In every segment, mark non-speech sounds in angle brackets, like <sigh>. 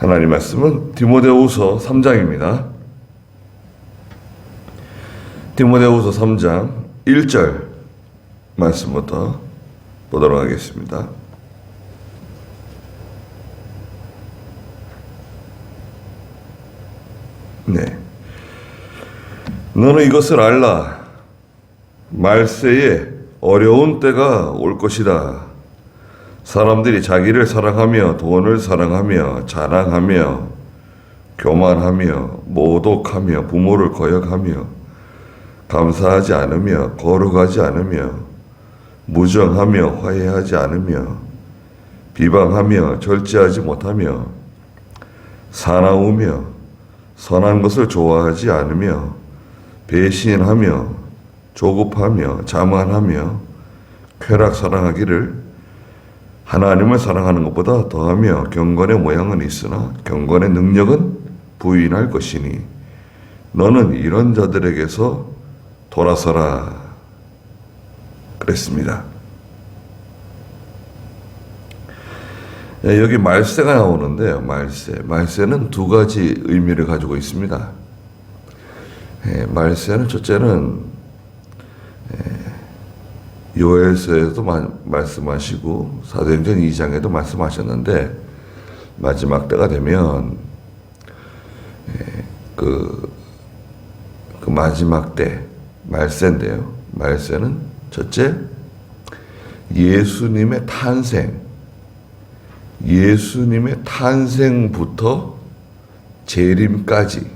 하나님 말씀은 디모데후서 3장입니다. 디모데후서 3장 1절 말씀부터 보도록 하겠습니다. 네. 너는 이것을 알라. 말세에 어려운 때가 올 것이다. 사람들이 자기를 사랑하며 돈을 사랑하며 자랑하며 교만하며 모독하며 부모를 거역하며 감사하지 않으며 거룩하지 않으며 무정하며 화해하지 않으며 비방하며 절제하지 못하며 사나우며 선한 것을 좋아하지 않으며 배신하며 조급하며 자만하며 쾌락 사랑하기를 하나님을 사랑하는 것보다 더하며 경건의 모양은 있으나 경건의 능력은 부인할 것이니 너는 이런 자들에게서 돌아서라 그랬습니다. 예, 여기 말세가 나오는데요. 말세. 말세는 두 가지 의미를 가지고 있습니다. 예, 말세는 첫째는 예, 요엘서에도 마- 말씀하시고 사도행전 2장에도 말씀하셨는데 마지막 때가 되면 예, 그, 그 마지막 때 말세인데요. 말세는 첫째 예수님의 탄생 예수님의 탄생부터 재림까지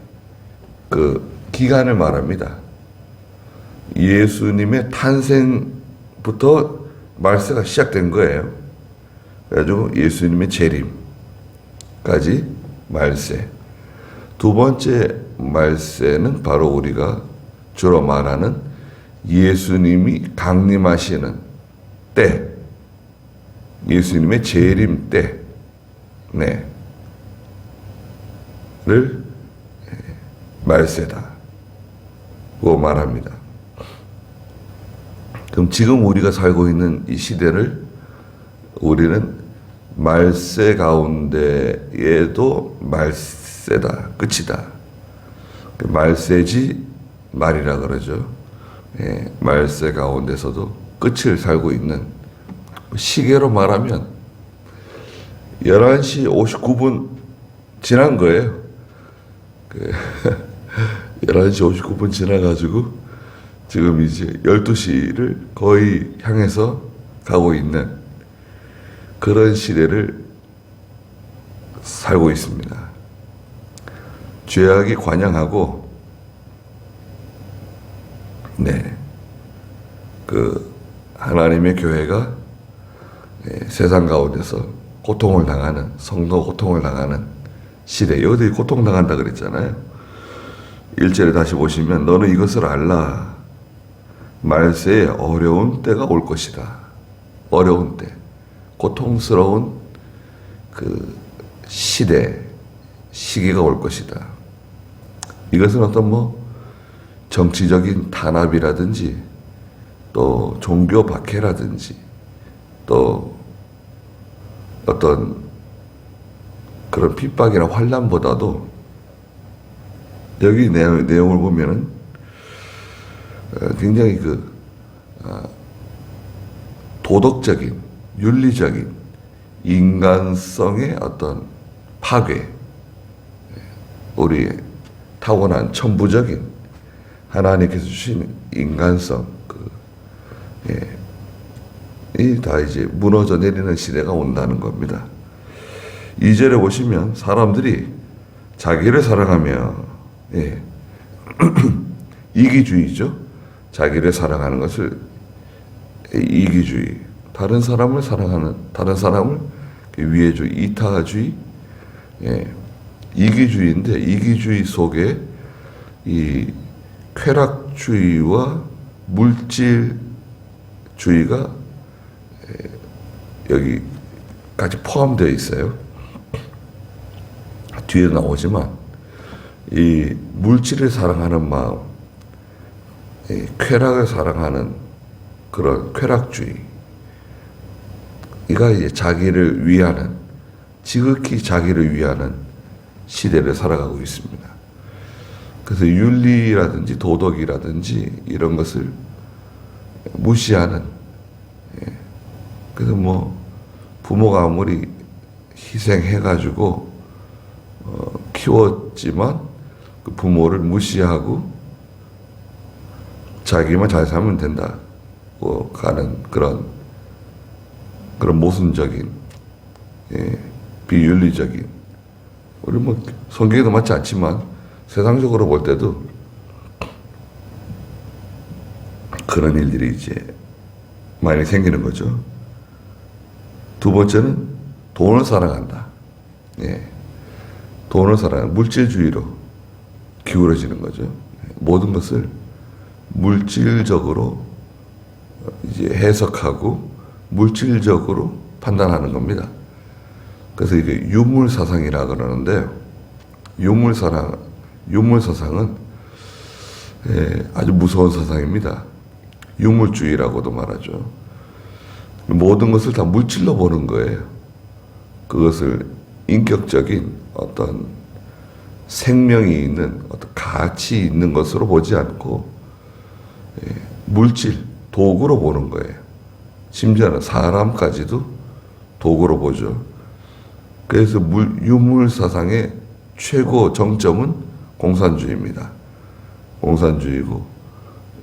그 기간을 말합니다. 예수님의 탄생 부터 말세가 시작된 거예요. 그래가지고 예수님의 재림까지 말세. 두 번째 말세는 바로 우리가 주로 말하는 예수님이 강림하시는 때, 예수님의 재림 때, 네, 를 말세다. 고 말합니다. 그럼 지금 우리가 살고 있는 이 시대를 우리는 말세 가운데에도 말세다. 끝이다. 그 말세지 말이라 그러죠. 예, 말세 가운데서도 끝을 살고 있는 시계로 말하면 11시 59분 지난 거예요. 그 <laughs> 11시 59분 지나가지고 지금 이제 12시를 거의 향해서 가고 있는 그런 시대를 살고 있습니다. 죄악이 관영하고 네. 그 하나님의 교회가 예, 세상 가운데서 고통을 당하는 성도 고통을 당하는 시대 여기들이 고통 당한다 그랬잖아요. 일절에 다시 보시면 너는 이것을 알라. 말세에 어려운 때가 올 것이다. 어려운 때, 고통스러운 그 시대, 시기가 올 것이다. 이것은 어떤 뭐 정치적인 탄압이라든지 또 종교 박해라든지 또 어떤 그런 핍박이나 환란보다도 여기 내용, 내용을 보면은 어, 굉장히 그 아, 도덕적인 윤리적인 인간성의 어떤 파괴 우리의 타고난 천부적인 하나님께서 주신 인간성 그 예, 이다 이제 무너져 내리는 시대가 온다는 겁니다. 이절에 보시면 사람들이 자기를 사랑하며 예, <clears throat> 이기주의죠. 자기를 사랑하는 것을 이기주의, 다른 사람을 사랑하는 다른 사람을 위해주의, 이타주의, 예, 이기주의인데 이기주의 속에 이 쾌락주의와 물질주의가 여기까지 포함되어 있어요. 뒤에 나오지만 이 물질을 사랑하는 마음, 이 쾌락을 사랑하는 그런 쾌락주의, 이가 이제 자기를 위하는 지극히 자기를 위하는 시대를 살아가고 있습니다. 그래서 윤리라든지 도덕이라든지 이런 것을 무시하는 예. 그래서 뭐 부모가 아무리 희생해가지고 어, 키웠지만 그 부모를 무시하고 자기만 잘 살면 된다고 가는 그런 그런 모순적인 예, 비윤리적인 우리 뭐 성경에도 맞지 않지만 세상적으로 볼 때도 그런 일들이 이제 많이 생기는 거죠. 두 번째는 돈을 사랑한다. 예. 돈을 사랑하는 물질주의로 기울어지는 거죠. 모든 것을 물질적으로 이제 해석하고 물질적으로 판단하는 겁니다. 그래서 이게 유물 사상이라 그러는데 유물 사상 유물 사상은 예, 아주 무서운 사상입니다. 유물주의라고도 말하죠. 모든 것을 다 물질로 보는 거예요. 그것을 인격적인 어떤 생명이 있는 어떤 가치 있는 것으로 보지 않고 예, 물질 도구로 보는 거예요. 심지어는 사람까지도 도구로 보죠. 그래서 물, 유물 사상의 최고 정점은 공산주의입니다. 공산주의고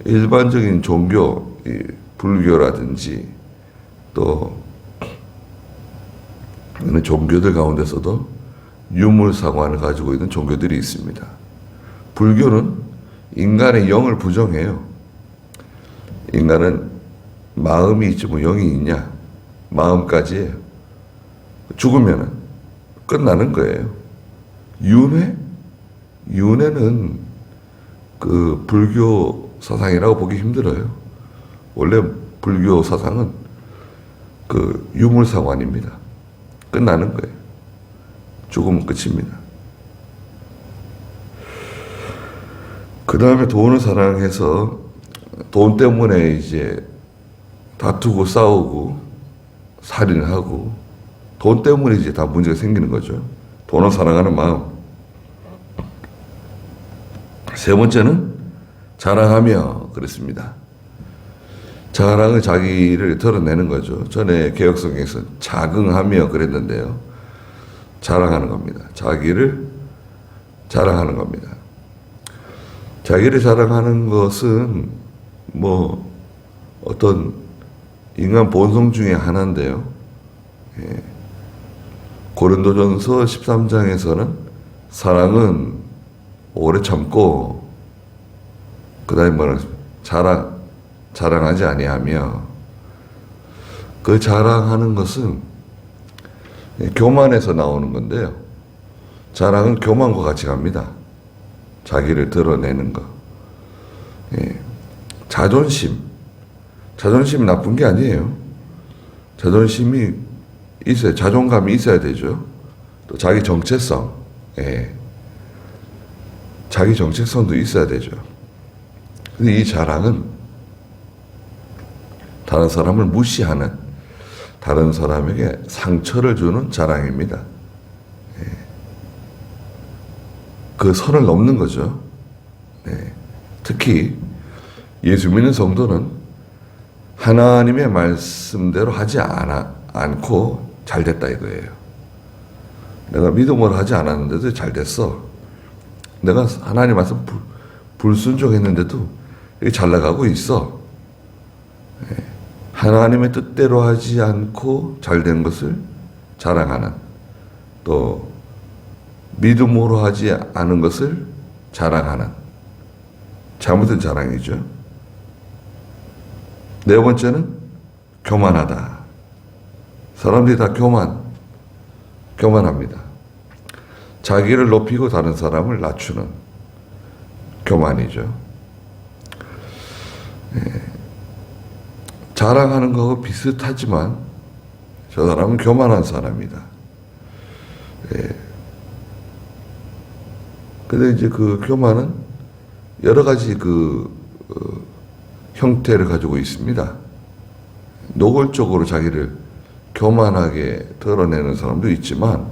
일반적인 종교, 이 불교라든지 또 종교들 가운데서도 유물상관을 가지고 있는 종교들이 있습니다. 불교는 인간의 영을 부정해요. 인간은 마음이 있지 뭐 영이 있냐? 마음까지예요. 죽으면 끝나는 거예요. 윤회? 윤회는 그 불교 사상이라고 보기 힘들어요. 원래 불교 사상은 그 유물상관입니다. 끝나는 거예요. 죽으면 끝입니다. 그 다음에 돈을 사랑해서 돈 때문에 이제 다투고 싸우고 살인하고 돈 때문에 이제 다 문제가 생기는 거죠. 돈을 사랑하는 마음. 세 번째는 자랑하며 그랬습니다. 자랑은 자기를 드러내는 거죠. 전에 개혁성에서 자긍하며 그랬는데요. 자랑하는 겁니다. 자기를 자랑하는 겁니다. 자기를 자랑하는 것은 뭐 어떤 인간 본성 중에 하나인데요. 예. 고린도전서 13장에서는 사랑은 오래 참고 그다음에 뭐라 자랑 자랑하지 아니하며 그 자랑하는 것은 교만에서 나오는 건데요. 자랑은 교만과 같이 갑니다. 자기를 드러내는 거. 예. 자존심. 자존심이 나쁜 게 아니에요. 자존심이 있어야, 자존감이 있어야 되죠. 또 자기 정체성. 예. 자기 정체성도 있어야 되죠. 근데 이 자랑은 다른 사람을 무시하는, 다른 사람에게 상처를 주는 자랑입니다. 예. 그 선을 넘는 거죠. 네. 특히 예수 믿는 성도는 하나님의 말씀대로 하지 않아, 않고 잘 됐다 이거예요. 내가 믿음으로 하지 않았는데도 잘 됐어. 내가 하나님 말씀 불, 불순종했는데도 잘 나가고 있어. 예. 하나님의 뜻대로 하지 않고 잘 된 것을 자랑하는 또 믿음으로 하지 않은 것을 자랑하는 잘못된 자랑이죠. 네 번째는 교만하다. 사람들이 다 교만, 교만합니다. 자기를 높이고 다른 사람을 낮추는 교만이죠. 예. 자랑하는 거하고 비슷하지만 저 사람은 교만한 사람이다. 예. 근데 이제 그 교만은 여러 가지 그 어, 형태를 가지고 있습니다. 노골적으로 자기를 교만하게 드러내는 사람도 있지만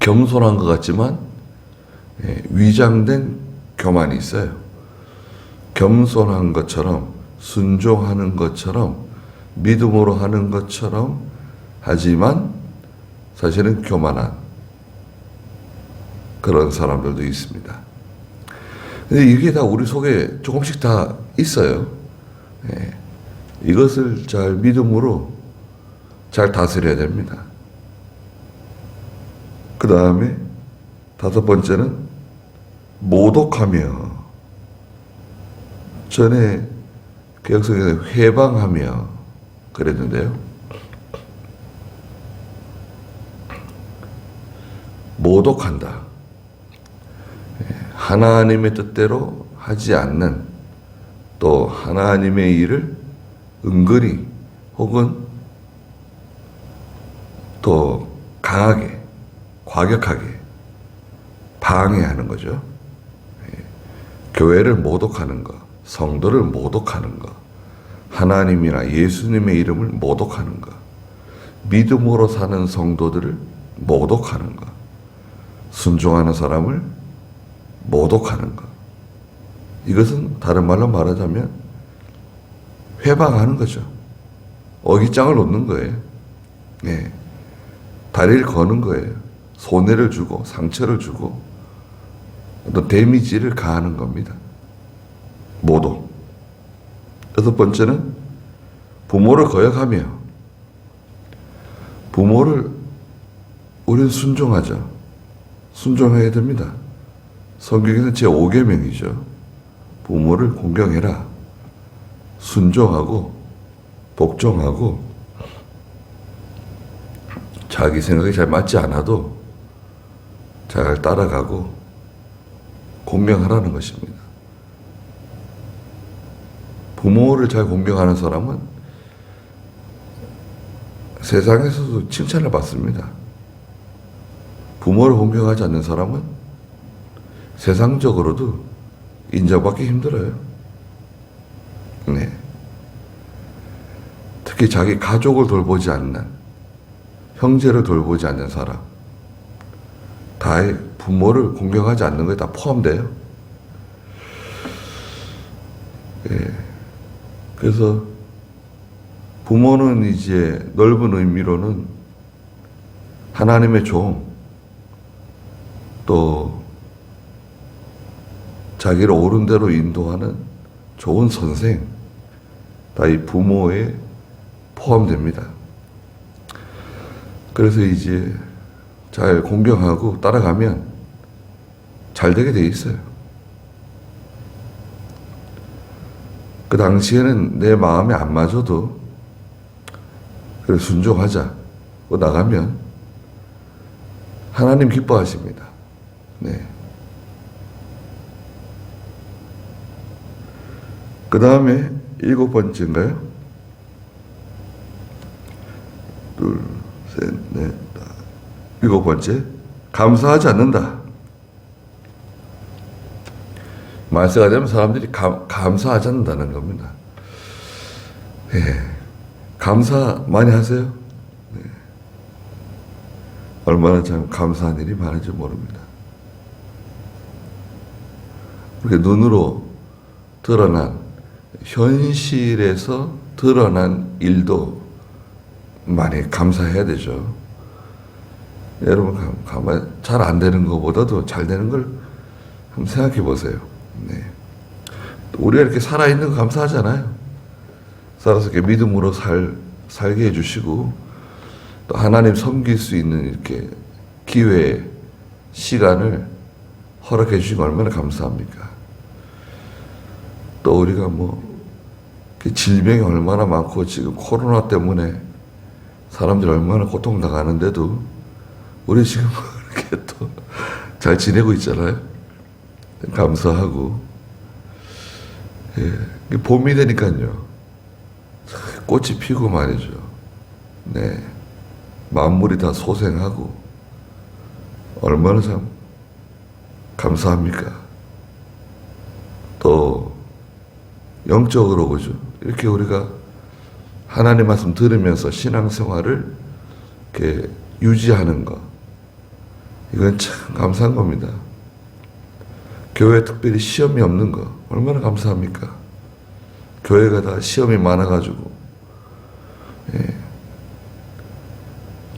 겸손한 것 같지만 예, 위장된 교만이 있어요. 겸손한 것처럼 순종하는 것처럼 믿음으로 하는 것처럼 하지만 사실은 교만한 그런 사람들도 있습니다. 근데 이게 다 우리 속에 조금씩 다 있어요. 예. 이것을 잘 믿음으로 잘 다스려야 됩니다. 그 다음에 다섯 번째는 모독하며 전에 개혁성에서 회방하며 그랬는데요. 모독한다. 예, 하나님의 뜻대로 하지 않는 또 하나님의 일을 은근히 혹은 또 강하게 과격하게 방해하는 거죠. 예, 교회를 모독하는 것, 성도를 모독하는 것, 하나님이나 예수님의 이름을 모독하는 것, 믿음으로 사는 성도들을 모독하는 것, 순종하는 사람을 모독하는 것. 이것은 다른 말로 말하자면 회방하는 거죠. 어깃장을 놓는 거예요. 예. 다리를 거는 거예요. 손해를 주고 상처를 주고 어떤 데미지를 가하는 겁니다. 모독. 여섯 번째는 부모를 거역하며 부모를 우리는 순종하죠. 순종해야 됩니다. 성경에는 제 5계명이죠. 부모를 공경해라. 순종하고 복종하고 자기 생각이 잘 맞지 않아도 잘 따라가고 공경하라는 것입니다. 부모를 잘 공경하는 사람은 세상에서도 칭찬을 받습니다. 부모를 공경하지 않는 사람은 세상적으로도 인정받기 힘들어요. 네. 특히 자기 가족을 돌보지 않는, 형제를 돌보지 않는 사람, 다의 부모를 공경하지 않는 것에 다 포함돼요. 예. 그래서 부모는 이제 넓은 의미로는 하나님의 종, 또 자기를 옳은 대로 인도하는 좋은 선생, 다이 부모에 포함됩니다. 그래서 이제 잘 공경하고 따라가면 잘 되게 돼 있어요. 그 당시에는 내 마음에 안 맞아도 그래 순종하자. 고 나가면 하나님 기뻐하십니다. 네. 그 다음에 일곱 번째인가요? 둘, 셋, 넷, 다. 일곱 번째. 감사하지 않는다. 말세가 되면 사람들이 감, 감사하지 않는다는 겁니다. 예. 감사 많이 하세요? 네. 얼마나 참 감사한 일이 많은지 모릅니다. 우리 눈으로 드러난 현실에서 드러난 일도 많이 감사해야 되죠. 여러분 가만 잘안 되는 것보다도 잘 되는 걸 한번 생각해 보세요. 네. 우리가 이렇게 살아 있는 거 감사하잖아요. 살아서 이렇게 믿음으로 살 살게 해주시고 또 하나님 섬길 수 있는 이렇게 기회 시간을 허락해 주신 거 얼마나 감사합니까? 또 우리가 뭐 질병이 얼마나 많고 지금 코로나 때문에 사람들이 얼마나 고통 당하는데도 우리 지금 <laughs> 이렇게 또 잘 지내고 있잖아요. 감사하고 예, 봄이 되니까요. 꽃이 피고 말이죠. 네, 만물이 다 소생하고 얼마나 참 감사합니까? 또 영적으로 보죠. 이렇게 우리가 하나님 말씀 들으면서 신앙생활을 이렇게 유지하는 것. 이건 참 감사한 겁니다. 교회 특별히 시험이 없는 거 얼마나 감사합니까? 교회가 다 시험이 많아가지고 예.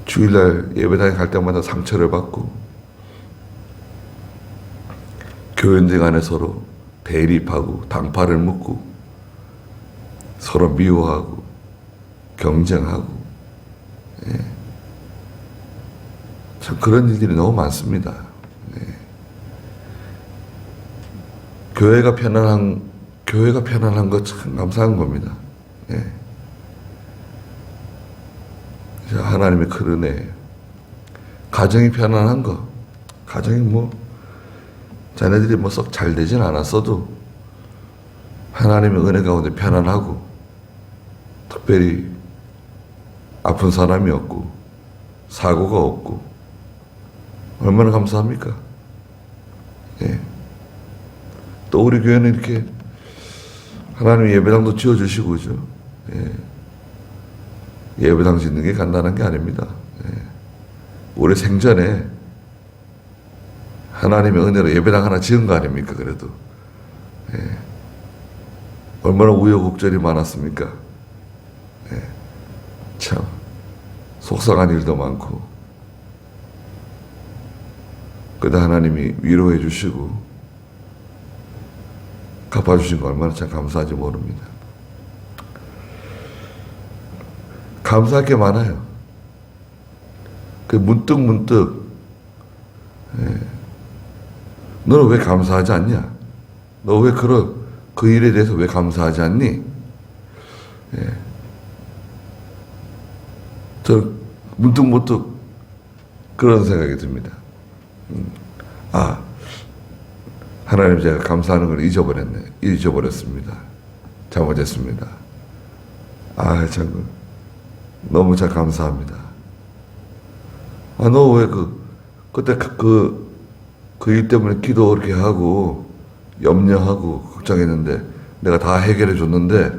주일날 예배당에 갈 때마다 상처를 받고 교인들 간에 서로 대립하고 당파를 묻고 서로 미워하고 경쟁하고 예. 참 그런 일들이 너무 많습니다. 예. 교회가 편안한 교회가 편안한 것 참 감사한 겁니다. 예. 자, 하나님의 큰 은혜. 가정이 편안한 거. 가정이 뭐 자네들이 뭐 썩 잘 되진 않았어도 하나님의 은혜 가운데 편안하고 특별히 아픈 사람이 없고 사고가 없고 얼마나 감사합니까? 예. 또 우리 교회는 이렇게 하나님 예배당도 지어주시고 그죠? 예. 예배당 짓는 게 간단한 게 아닙니다. 예. 우리 생전에 하나님의 은혜로 예배당 하나 지은 거 아닙니까? 그래도 예. 얼마나 우여곡절이 많았습니까? 예. 참 속상한 일도 많고 그다 하나님이 위로해 주시고 갚아주신 거 얼마나 참 감사하지 모릅니다. 감사할 게 많아요. 그 문득 문득 예. 너는 왜 감사하지 않냐? 너 왜 그런 그 일에 대해서 왜 감사하지 않니? 예. 저 문득 문득 그런 생각이 듭니다. 음. 아 하나님 제가 감사하는 걸 잊어버렸네. 잊어버렸습니다. 잘못했습니다. 아, 참, 그, 너무 잘 감사합니다. 아, 너 왜 그, 그때 그, 그 일 때문에 기도 그렇게 하고, 염려하고, 걱정했는데, 내가 다 해결해 줬는데,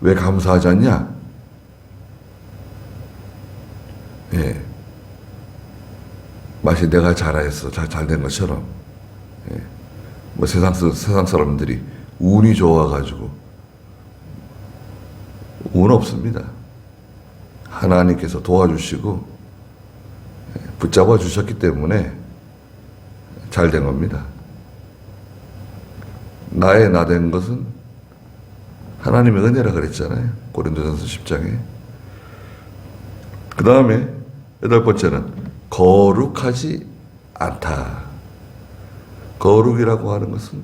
왜 감사하지 않냐? 예. 마치 내가 잘했어. 잘, 잘 된 것처럼. 예. 뭐 세상, 사- 세상 사람들이 운이 좋아가지고 운 없습니다. 하나님께서 도와주시고 예, 붙잡아 주셨기 때문에 잘 된 겁니다. 나의 나 된 것은 하나님의 은혜라 그랬잖아요. 고린도전서 10장에. 그 다음에 여덟 번째는 거룩하지 않다. 거룩이라고 하는 것은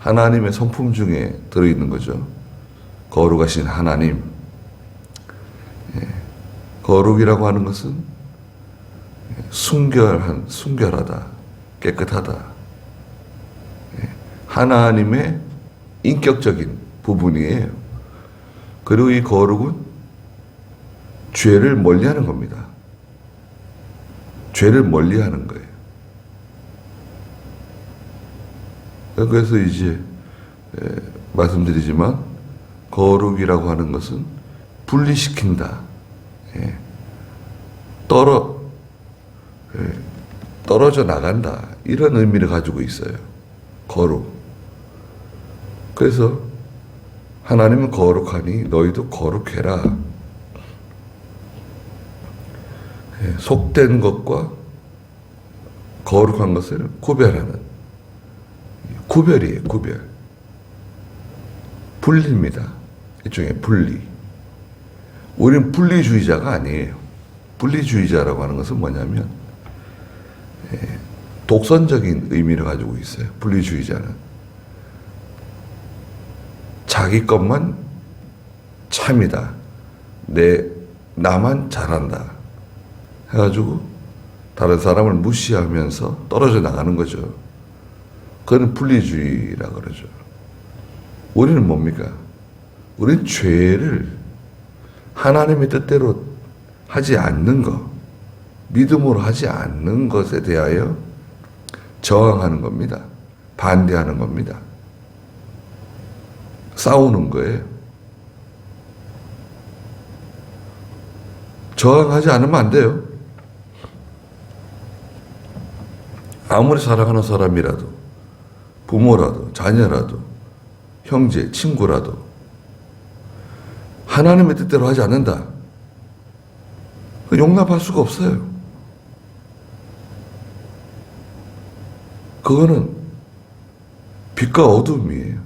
하나님의 성품 중에 들어있는 거죠. 거룩하신 하나님. 예. 거룩이라고 하는 것은 순결한, 순결하다, 깨끗하다. 예. 하나님의 인격적인 부분이에요. 그리고 이 거룩은 죄를 멀리 하는 겁니다. 죄를 멀리하는 거예요. 그래서 이제 에, 말씀드리지만 거룩이라고 하는 것은 분리시킨다. 예. 떨어 예, 떨어져 나간다. 이런 의미를 가지고 있어요. 거룩. 그래서 하나님은 거룩하니 너희도 거룩해라. 예, 속된 것과 거룩한 것을 구별하는 구별이에요, 구별. 분리입니다. 일종의 분리. 우리는 분리주의자가 아니에요. 분리주의자라고 하는 것은 뭐냐면, 예, 독선적인 의미를 가지고 있어요. 분리주의자는. 자기 것만 참이다. 내, 나만 잘한다. 해가지고 다른 사람을 무시하면서 떨어져 나가는 거죠. 그건 분리주의라 그러죠. 우리는 뭡니까? 우리는 죄를 하나님의 뜻대로 하지 않는 것, 믿음으로 하지 않는 것에 대하여 저항하는 겁니다. 반대하는 겁니다. 싸우는 거예요. 저항하지 않으면 안 돼요. 아무리 사랑하는 사람이라도 부모라도 자녀라도 형제 친구라도 하나님의 뜻대로 하지 않는다. 그 용납할 수가 없어요. 그거는 빛과 어둠이에요.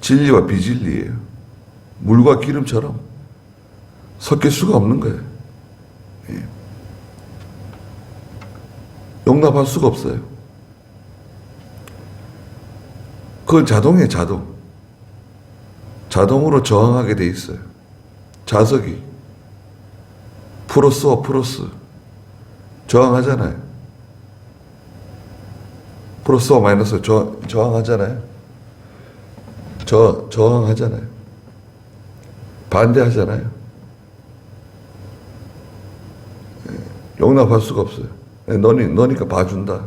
진리와 비진리예요. 물과 기름처럼 섞일 수가 없는 거예요. 예. 용납할 수가 없어요. 그건 자동이에요, 자동. 자동으로 저항하게 돼 있어요. 자석이. 플러스와 플러스. 저항하잖아요. 플러스와 마이너스 저, 저항하잖아요. 저, 저항하잖아요. 반대하잖아요. 예, 용납할 수가 없어요. 예, 너니, 너니까 봐준다.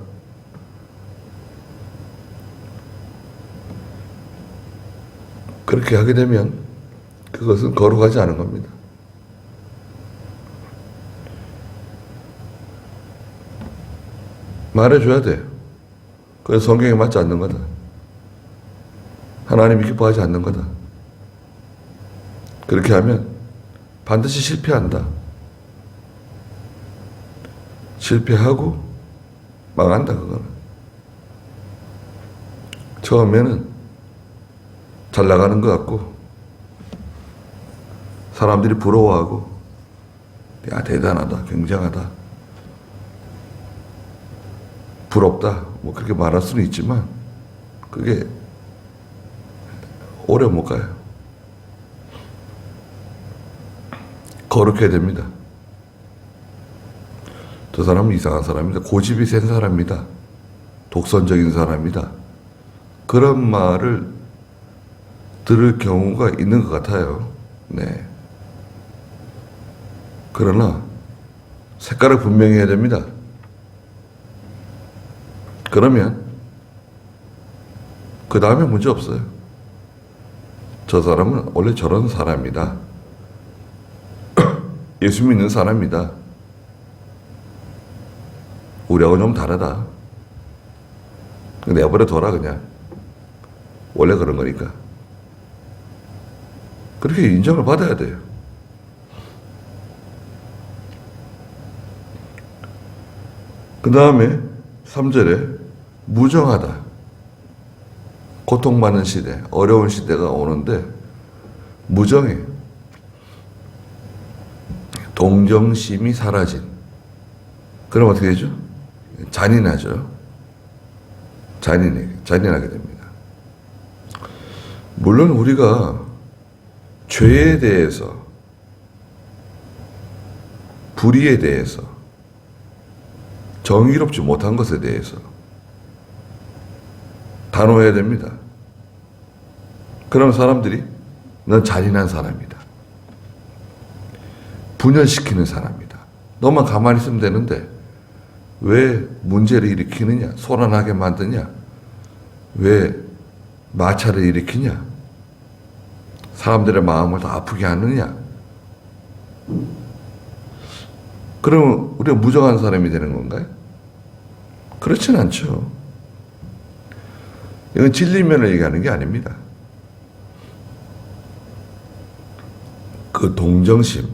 그렇게 하게 되면 그것은 거룩하지 않은 겁니다. 말해줘야 돼. 그건 성경에 맞지 않는 거다. 하나님이 기뻐하지 않는 거다. 그렇게 하면 반드시 실패한다. 실패하고 망한다, 그거는. 처음에는 잘 나가는 것 같고, 사람들이 부러워하고, 야, 대단하다, 굉장하다, 부럽다, 뭐 그렇게 말할 수는 있지만, 그게 오래 못 가요. 거룩해야 됩니다. 저 사람은 이상한 사람이다. 고집이 센 사람이다. 독선적인 사람이다. 그런 말을 들을 경우가 있는 것 같아요. 네. 그러나 색깔을 분명히 해야 됩니다. 그러면 그 다음에 문제 없어요. 저 사람은 원래 저런 사람이다. <clears throat> 예수 믿는 사람이다. 우리하고 좀 다르다. 내버려 둬라 그냥. 원래 그런 거니까. 그렇게 인정을 받아야 돼요. 그 다음에 3절에 무정하다. 고통받는 시대, 어려운 시대가 오는데 무정해. 동정심이 사라진. 그럼 어떻게 되죠? 잔인하죠. 잔인해, 잔인하게 됩니다. 물론 우리가 죄에 대해서, 불의에 대해서, 정의롭지 못한 것에 대해서 단호해야 됩니다. 그럼 사람들이 넌 잔인한 사람이다. 분열시키는 사람이다. 너만 가만히 있으면 되는데 왜 문제를 일으키느냐? 소란하게 만드냐? 왜 마찰을 일으키냐? 사람들의 마음을 더 아프게 하느냐? 그러면 우리가 무정한 사람이 되는 건가요? 그렇진 않죠. 이건 진리면을 얘기하는 게 아닙니다. 그 동정심,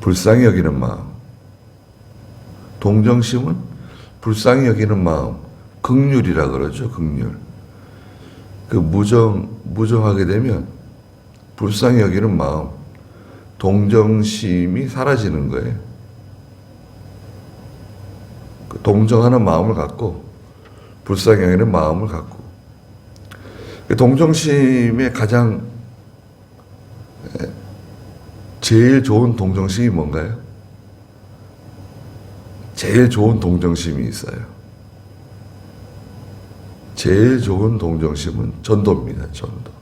불쌍히 여기는 마음, 동정심은 불쌍히 여기는 마음, 극률이라 그러죠, 극률. 그 무정, 무정하게 되면 불쌍히 여기는 마음, 동정심이 사라지는 거예요. 그 동정하는 마음을 갖고 불쌍히 여기는 마음을 갖고 그 동정심의 가장 제일 좋은 동정심이 뭔가요? 제일 좋은 동정심이 있어요. 제일 좋은 동정심은 전도입니다. 전도.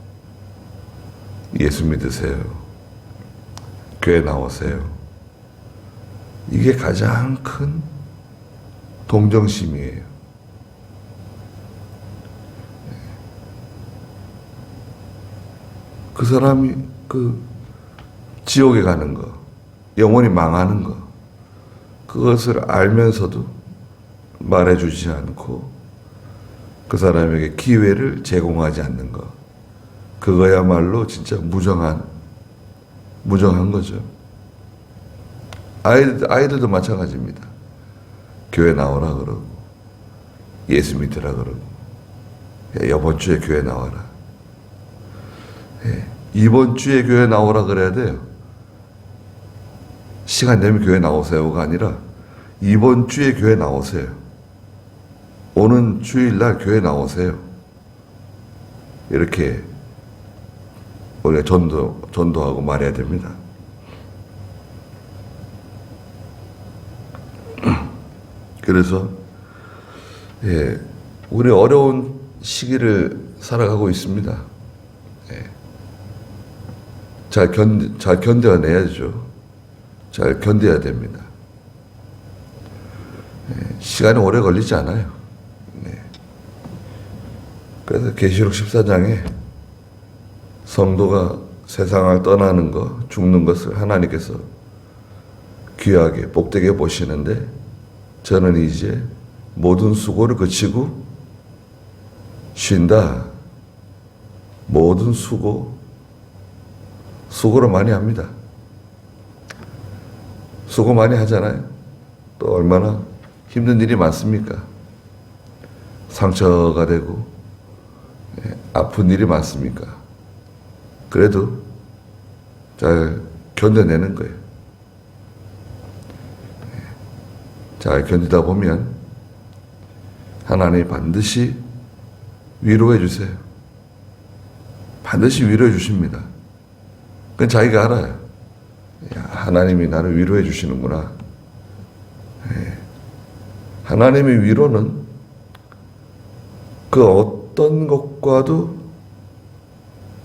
예수 믿으세요. 교회 나오세요. 이게 가장 큰 동정심이에요. 그 사람이 그 지옥에 가는 거, 영원히 망하는 거, 그것을 알면서도 말해주지 않고 그 사람에게 기회를 제공하지 않는 것. 그거야말로 진짜 무정한, 무정한 거죠. 아이들, 아이들도 마찬가지입니다. 교회 나오라 그러고, 예수 믿으라 그러고, 야, 이번 주에 교회 나와라. 예, 이번 주에 교회 나오라 그래야 돼요. 시간 되면 교회 나오세요가 아니라 이번 주에 교회 나오세요. 오는 주일날 교회 나오세요. 이렇게 우리가 전도, 전도하고 말해야 됩니다. <clears throat> 그래서, 예, 우리 어려운 시기를 살아가고 있습니다. 예. 잘 견, 잘 견뎌내야죠. 잘 견뎌야 됩니다. 예, 시간이 오래 걸리지 않아요. 네. 그래서 계시록 14장에 성도가 세상을 떠나는 것, 죽는 것을 하나님께서 귀하게 복되게 보시는데 저는 이제 모든 수고를 그치고 쉰다. 모든 수고, 수고를 많이 합니다. 수고 많이 하잖아요. 또 얼마나 힘든 일이 많습니까? 상처가 되고 예, 아픈 일이 많습니까? 그래도 잘 견뎌내는 거예요. 예, 잘 견디다 보면 하나님이 반드시 위로해 주세요. 반드시 위로해 주십니다. 그건 자기가 알아요. 야, 하나님이 나를 위로해 주시는구나. 예. 하나님의 위로는 그 어떤 것과도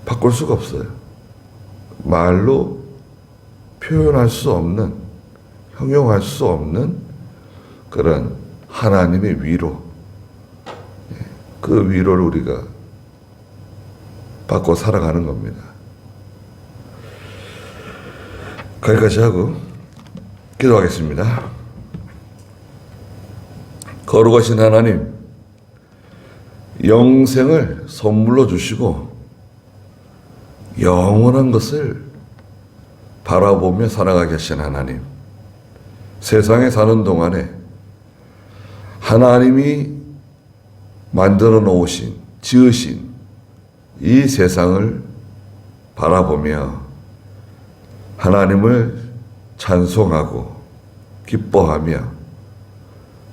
바꿀 수가 없어요. 말로 표현할 수 없는, 형용할 수 없는 그런 하나님의 위로. 예. 그 위로를 우리가 받고 살아가는 겁니다. 거기까지 하고 기도하겠습니다. 거룩하신 하나님, 영생을 선물로 주시고 영원한 것을 바라보며 살아가게 하신 하나님, 세상에 사는 동안에 하나님이 만들어 놓으신, 지으신 이 세상을 바라보며 하나님을 찬송하고 기뻐하며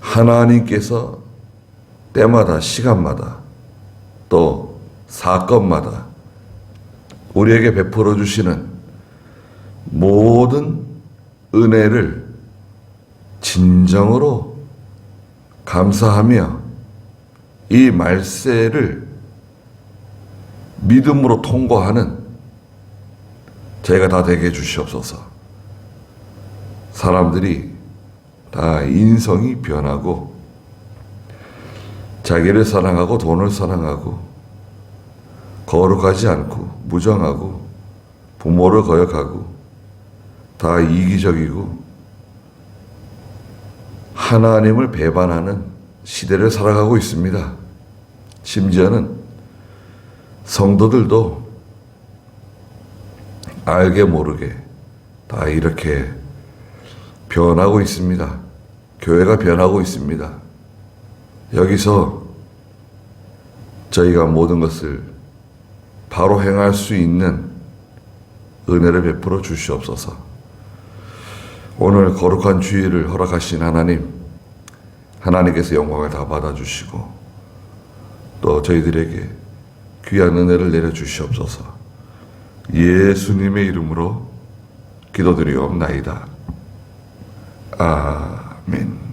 하나님께서 때마다 시간마다 또 사건마다 우리에게 베풀어 주시는 모든 은혜를 진정으로 감사하며 이 말세를 믿음으로 통과하는 저희가 다 되게 해주시옵소서. 사람들이 다 인성이 변하고 자기를 사랑하고 돈을 사랑하고 거룩하지 않고 무정하고 부모를 거역하고 다 이기적이고 하나님을 배반하는 시대를 살아가고 있습니다. 심지어는 성도들도 알게 모르게 다 이렇게 변하고 있습니다. 교회가 변하고 있습니다. 여기서 저희가 모든 것을 바로 행할 수 있는 은혜를 베풀어 주시옵소서. 오늘 거룩한 주일을 허락하신 하나님, 하나님께서 영광을 다 받아주시고, 또 저희들에게 귀한 은혜를 내려주시옵소서. 예수님의 이름으로 기도드리옵나이다. 아멘.